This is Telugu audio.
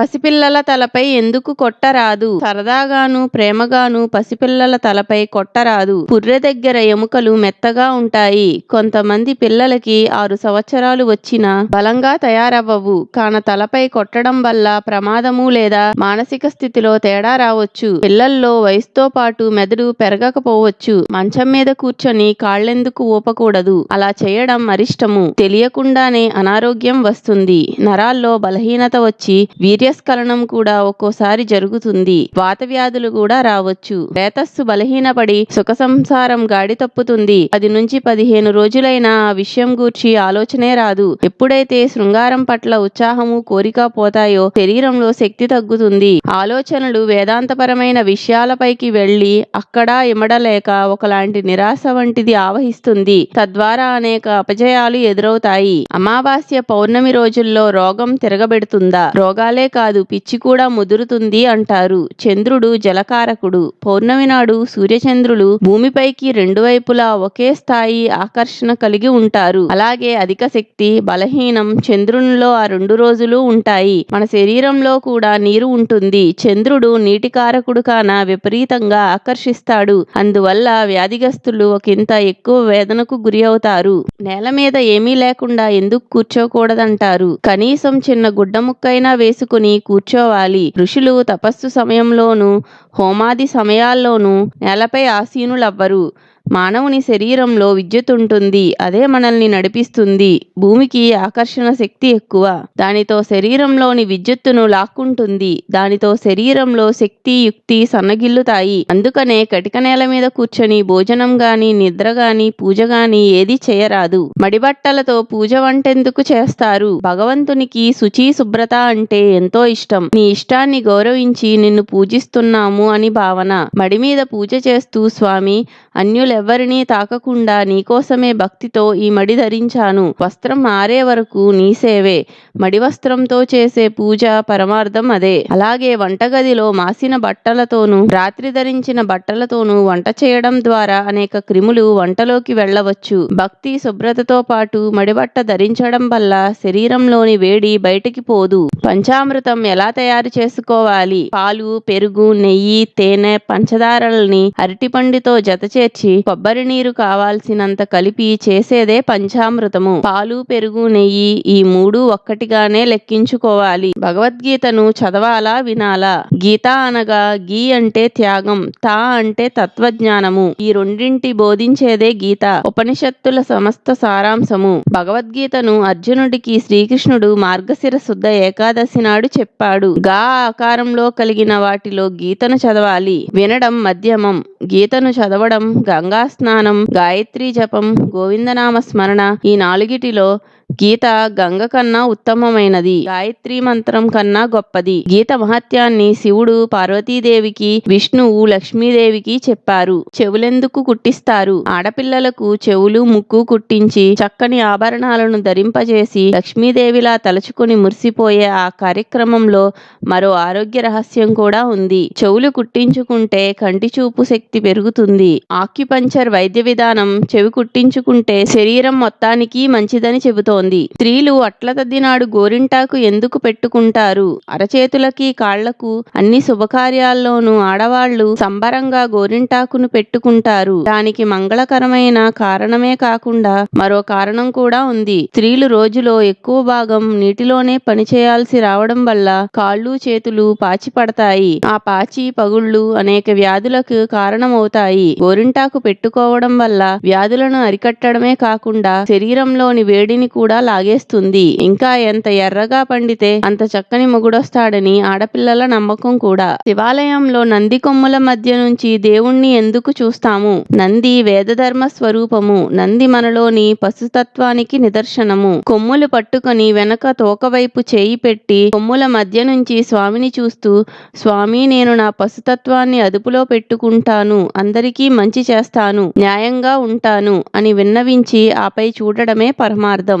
పసిపిల్లల తలపై ఎందుకు కొట్టరాదు? సరదాగాను ప్రేమగాను పసిపిల్లల తలపై కొట్టరాదు. పుర్రె దగ్గర ఎముకలు మెత్తగా ఉంటాయి. కొంతమంది పిల్లలకి ఆరు సంవత్సరాలు వచ్చినా బలంగా తయారవ్వవు. కాన తలపై కొట్టడం వల్ల ప్రమాదము లేదా మానసిక స్థితిలో తేడా రావచ్చు. పిల్లల్లో వయసుతో పాటు మెదడు పెరగకపోవచ్చు. మంచం మీద కూర్చొని కాళ్ళెందుకు ఊపకూడదు? అలా చేయడం అరిష్టము. తెలియకుండానే అనారోగ్యం వస్తుంది. నరాల్లో బలహీనత వచ్చి వీర్య వీర్యస్ఖలనం కూడా ఒక్కోసారి జరుగుతుంది. వాత వ్యాధులు కూడా రావచ్చు. రేతస్సు బలహీనపడి సుఖ సంసారం గాడి తప్పుతుంది. పది నుంచి పదిహేను రోజులైనా ఆ విషయం గూర్చి ఆలోచనే రాదు. ఎప్పుడైతే శృంగారం పట్ల ఉత్సాహము కోరిక పోతాయో శరీరంలో శక్తి తగ్గుతుంది. ఆలోచనలు వేదాంతపరమైన విషయాలపైకి వెళ్ళి అక్కడా ఇమడలేక ఒకలాంటి నిరాశ వంటిది ఆవహిస్తుంది. తద్వారా అనేక అపజయాలు ఎదురవుతాయి. అమావాస్య పౌర్ణమి రోజుల్లో రోగం తిరగబెడుతుందా? రోగాలే కాదు పిచ్చి కూడా ముదురుతుంది అంటారు. చంద్రుడు జలకారకుడు. పౌర్ణమి నాడు సూర్యచంద్రులు భూమిపైకి రెండు వైపులా ఒకే స్థాయి ఆకర్షణ కలిగి ఉంటారు. అలాగే అధిక శక్తి బలహీనం చంద్రునిలో ఆ రెండు రోజులు ఉంటాయి. మన శరీరంలో కూడా నీరు ఉంటుంది. చంద్రుడు నీటి కారకుడు కాన విపరీతంగా ఆకర్షిస్తాడు. అందువల్ల వ్యాధిగస్తులు ఒకంత ఎక్కువ వేదనకు గురి అవుతారు. నేల మీద ఏమీ లేకుండా ఎందుకు కూర్చోకూడదంటారు? కనీసం చిన్న గుడ్డ ముక్కైనా వేసుకుని కూర్చోవాలి. ఋషులు తపస్సు సమయంలోనూ హోమాది సమయాల్లోనూ నేలపై ఆసీనులవ్వరు. మానవుని శరీరంలో విద్యుత్ ఉంటుంది అదే మనల్ని నడిపిస్తుంది. భూమికి ఆకర్షణ శక్తి ఎక్కువ. దానితో శరీరంలోని విద్యుత్తును లాక్కుంటుంది. దానితో శరీరంలో శక్తి యుక్తి సన్నగిల్లుతాయి. అందుకనే కటిక నేల మీద కూర్చొని భోజనం గాని నిద్ర గాని పూజ గాని ఏది చేయరాదు. మడిబట్టలతో పూజ వంటెందుకు చేస్తారు? భగవంతునికి శుచి శుభ్రత అంటే ఎంతో ఇష్టం. నీ ఇష్టాన్ని గౌరవించి నిన్ను పూజిస్తున్నాము అని భావన. మడి మీద పూజ చేస్తూ స్వామి అన్యులెవ్వరినీ తాకకుండా నీకోసమే భక్తితో ఈ మడి ధరించాను. వస్త్రం ఆరే వరకు నీ సేవే. మడి వస్త్రంతో చేసే పూజ పరమార్థం అదే. అలాగే వంటగదిలో మాసిన బట్టలతోనూ రాత్రి ధరించిన బట్టలతోనూ వంట చేయడం ద్వారా అనేక క్రిములు వంటలోకి వెళ్ళవచ్చు. భక్తి శుభ్రతతో పాటు మడిబట్ట ధరించడం వల్ల శరీరంలోని వేడి బయటికి పోదు. పంచామృతం ఎలా తయారు చేసుకోవాలి? పాలు పెరుగు నెయ్యి తేనె పంచదారల్ని అరటిపండుతో జత చేర్చి కొబ్బరి నీరు కావాల్సినంత కలిపి చేసేదే పంచామృతము. పాలు పెరుగు నెయ్యి ఈ మూడు ఒక్కటిగానే లెక్కించుకోవాలి. భగవద్గీతను చదవాలా వినాలా? గీత అనగా గీ అంటే త్యాగం తా అంటే తత్వజ్ఞానము. ఈ రెండింటి బోధించేదే గీత ఉపనిషత్తుల సమస్త సారాంశము. భగవద్గీతను అర్జునుడికి శ్రీకృష్ణుడు మార్గశిర శుద్ధ ఏకాదశి నాడు చెప్పాడు. గా ఆకారంలో కలిగిన వాటిలో గీతను చదవాలి. వినడం మధ్యమం. గీతను చదవడం గంగా స్నానం గాయత్రీ జపం గోవిందనామ స్మరణ ఈ నాలుగిటిలో గీత గంగ కన్నా ఉత్తమమైనది. గాయత్రి మంత్రం కన్నా గొప్పది. గీత మహత్యాన్ని శివుడు పార్వతీదేవికి విష్ణువు లక్ష్మీదేవికి చెప్పారు. చెవులెందుకు కుట్టిస్తారు? ఆడపిల్లలకు చెవులు ముక్కు కుట్టించి చక్కని ఆభరణాలను ధరింపజేసి లక్ష్మీదేవిలా తలుచుకుని మురిసిపోయే ఆ కార్యక్రమంలో మరో ఆరోగ్య రహస్యం కూడా ఉంది. చెవులు కుట్టించుకుంటే కంటి చూపు శక్తి పెరుగుతుంది. ఆక్యుపంచర్ వైద్య విధానం చెవి కుట్టించుకుంటే శరీరం మొత్తానికి మంచిదని చెబుతోంది. స్త్రీలు అట్ల తద్దినాడు గోరింటాకు ఎందుకు పెట్టుకుంటారు? అరచేతులకి కాళ్ళకు అన్ని శుభకార్యాల్లోనూ ఆడవాళ్ళు సంబరంగా గోరింటాకును పెట్టుకుంటారు. దానికి మంగళకరమైన కారణమే కాకుండా మరో కారణం కూడా ఉంది. స్త్రీలు రోజులో ఎక్కువ భాగం నీటిలోనే పని చేయాల్సి రావడం వల్ల కాళ్ళు చేతులు పాచి పడతాయి ఆ పాచి పగుళ్ళు అనేక వ్యాధులకు కారణమవుతాయి. గోరింటాకు పెట్టుకోవడం వల్ల వ్యాధులను అరికట్టడమే కాకుండా శరీరంలోని వేడిని కూడా కూడా లాగేస్తుంది. ఇంకా ఎంత ఎర్రగా పండితే అంత చక్కని మొగుడొస్తాడని ఆడపిల్లల నమ్మకం కూడా. శివాలయంలో నంది కొమ్ముల మధ్య నుంచి దేవుణ్ణి ఎందుకు చూస్తాము? నంది వేదధర్మ స్వరూపము. నంది మనలోని పశుతత్వానికి నిదర్శనము. కొమ్ములు పట్టుకొని వెనక తోకవైపు చేయి పెట్టి కొమ్ముల మధ్య నుంచి స్వామిని చూస్తూ స్వామి నేను నా పశుతత్వాన్ని అదుపులో పెట్టుకుంటాను. అందరికీ మంచి చేస్తాను. న్యాయంగా ఉంటాను అని విన్నవించి ఆపై చూడడమే పరమార్థం.